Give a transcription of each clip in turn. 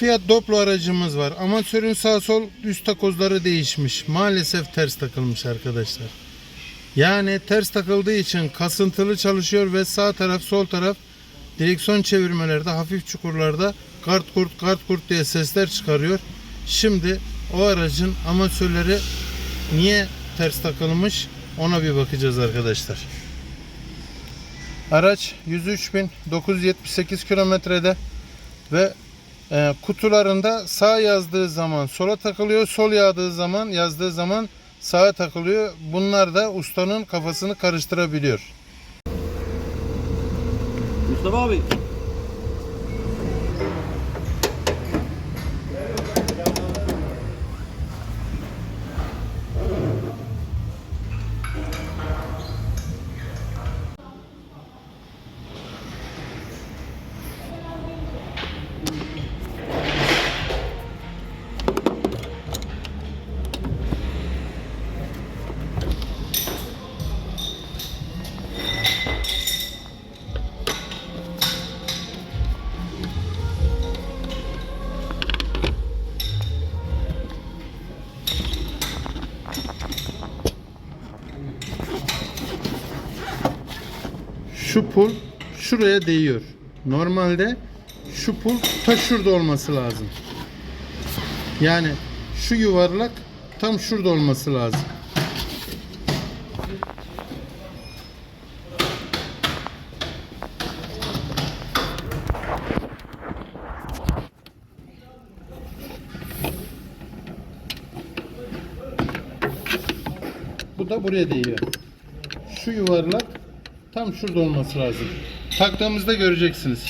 Fiat Doblo aracımız var. Amatörün sağ sol üst takozları değişmiş. Maalesef ters takılmış arkadaşlar. Yani ters takıldığı için kasıntılı çalışıyor ve sağ taraf sol taraf direksiyon çevirmelerde hafif çukurlarda kart kurt kart kurt diye sesler çıkarıyor. Şimdi o aracın amatörleri niye ters takılmış ona bir bakacağız arkadaşlar. Araç 103.978 kilometrede ve e, kutularında sağ yazdığı zaman sola takılıyor, sol yağdığı zaman yazdığı zaman sağa takılıyor. Bunlar da ustanın kafasını karıştırabiliyor. Mustafa abi. Şu pul şuraya değiyor. Normalde şu pul ta şurada olması lazım. Yani şu yuvarlak tam şurada olması lazım. Bu da buraya değiyor. Şu yuvarlak tam şurada olması lazım. Taktığımızda göreceksiniz.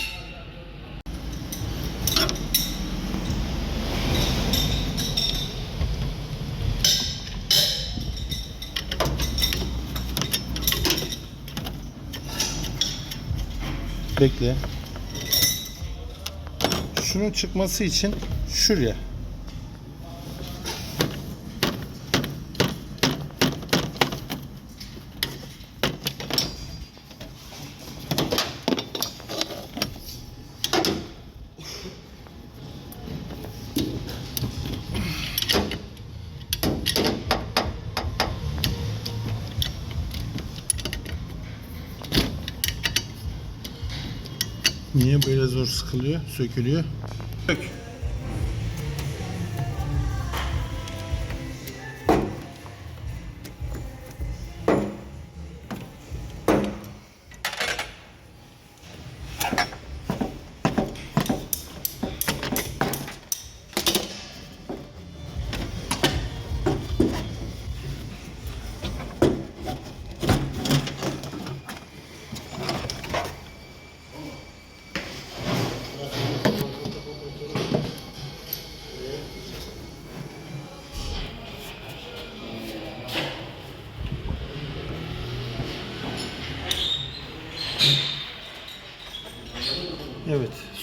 Bekle. Şunun çıkması için şuraya. Niye böyle zor sıkılıyor, sökülüyor? Sök.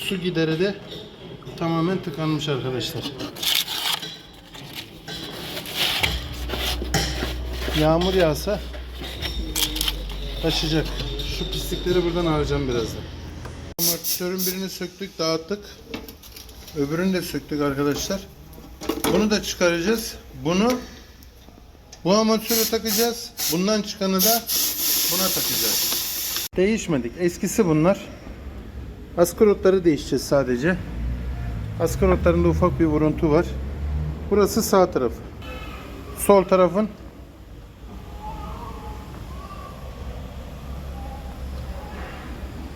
Su gideri de tamamen tıkanmış arkadaşlar. Yağmur yağsa taşıyacak. Şu pislikleri buradan alacağım birazdan. Amortisörün birini söktük, dağıttık. Öbürünü de söktük arkadaşlar. Bunu da çıkaracağız. Bunu bu amatörü takacağız. Bundan çıkanı da buna takacağız. Değişmedik. Eskisi bunlar. Askarotları değişeceğiz sadece. Askarotlarında ufak bir vuruntu var. Burası sağ tarafı. Sol tarafın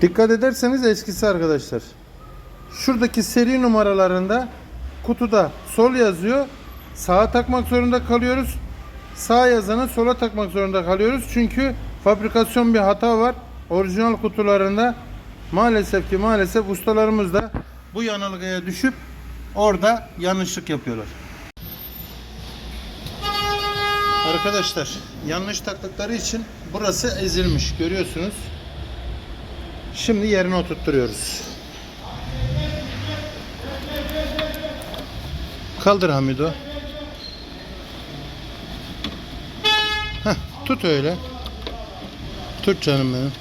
Dikkat ederseniz eskisi arkadaşlar. Şuradaki seri numaralarında kutuda sol yazıyor. Sağa takmak zorunda kalıyoruz. Sağ yazanı sola takmak zorunda kalıyoruz. Çünkü fabrikasyon bir hata var. Orijinal kutularında maalesef ki maalesef ustalarımız da bu yanılgıya düşüp orada yanlışlık yapıyorlar. Arkadaşlar yanlış taktıkları için burası ezilmiş görüyorsunuz. Şimdi yerine oturtturuyoruz. Kaldır Hamido. Heh, tut öyle. Tut canım benim.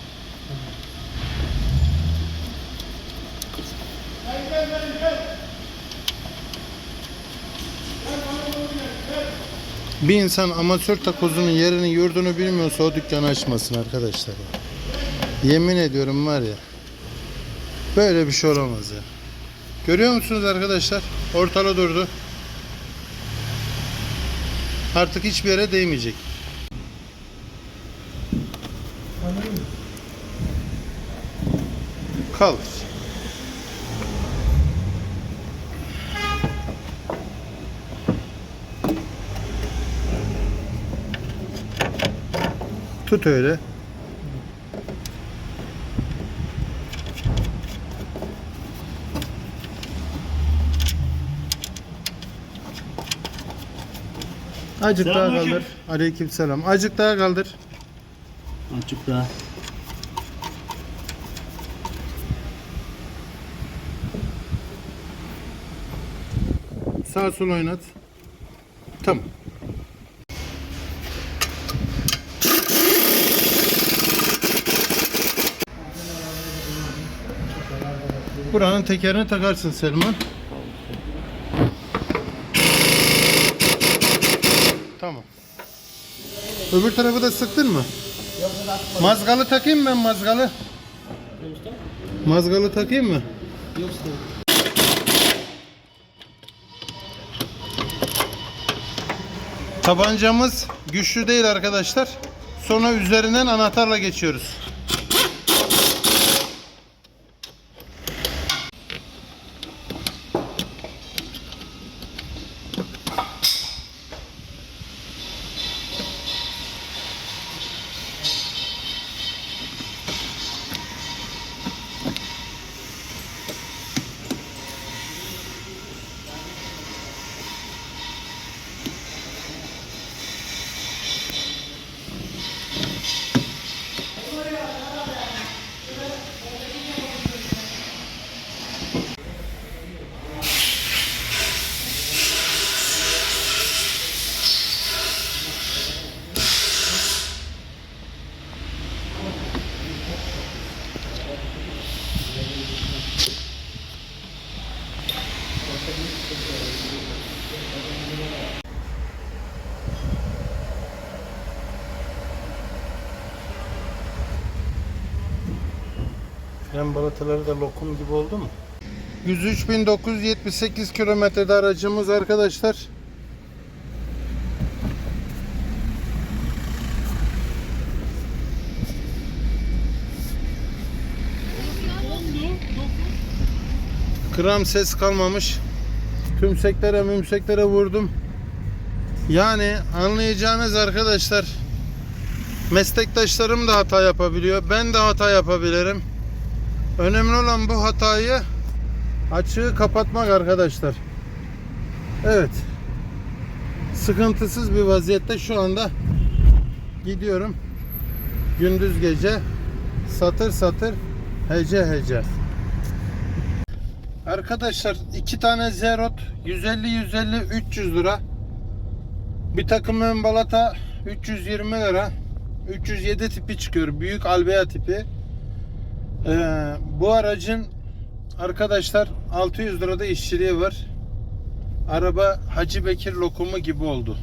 Bir insan amatör takozunun yerini yurdunu bilmiyorsa o dükkanı açmasın arkadaşlar. Yemin ediyorum var ya. Böyle bir şey olamaz ya. Görüyor musunuz arkadaşlar? Ortala durdu. Artık hiçbir yere değmeyecek. Kalır. Tut öyle. Acık daha Selamünaleyküm. kaldır. Aleykümselam. Acık daha kaldır. Açık daha. Sağ sol oynat. Tamam. Buranın tekerini takarsın Selman. Tamam. Öbür tarafı da sıktın mı? Mazgalı takayım ben mazgalı? Mazgalı takayım mı? Tabancamız güçlü değil arkadaşlar. Sonra üzerinden anahtarla geçiyoruz. Fren balataları da lokum gibi oldu mu? 103.978 kilometrede aracımız arkadaşlar. Gram ses kalmamış. Tümseklere mümseklere vurdum. Yani anlayacağınız arkadaşlar meslektaşlarım da hata yapabiliyor. Ben de hata yapabilirim. Önemli olan bu hatayı açığı kapatmak arkadaşlar. Evet. Sıkıntısız bir vaziyette şu anda gidiyorum. Gündüz gece satır satır hece hece. Arkadaşlar iki tane Zerot 150 150 300 lira. Bir takım ön balata 320 lira. 307 tipi çıkıyor. Büyük Albea tipi. Ee, bu aracın arkadaşlar 600 lirada işçiliği var. Araba Hacı Bekir lokumu gibi oldu.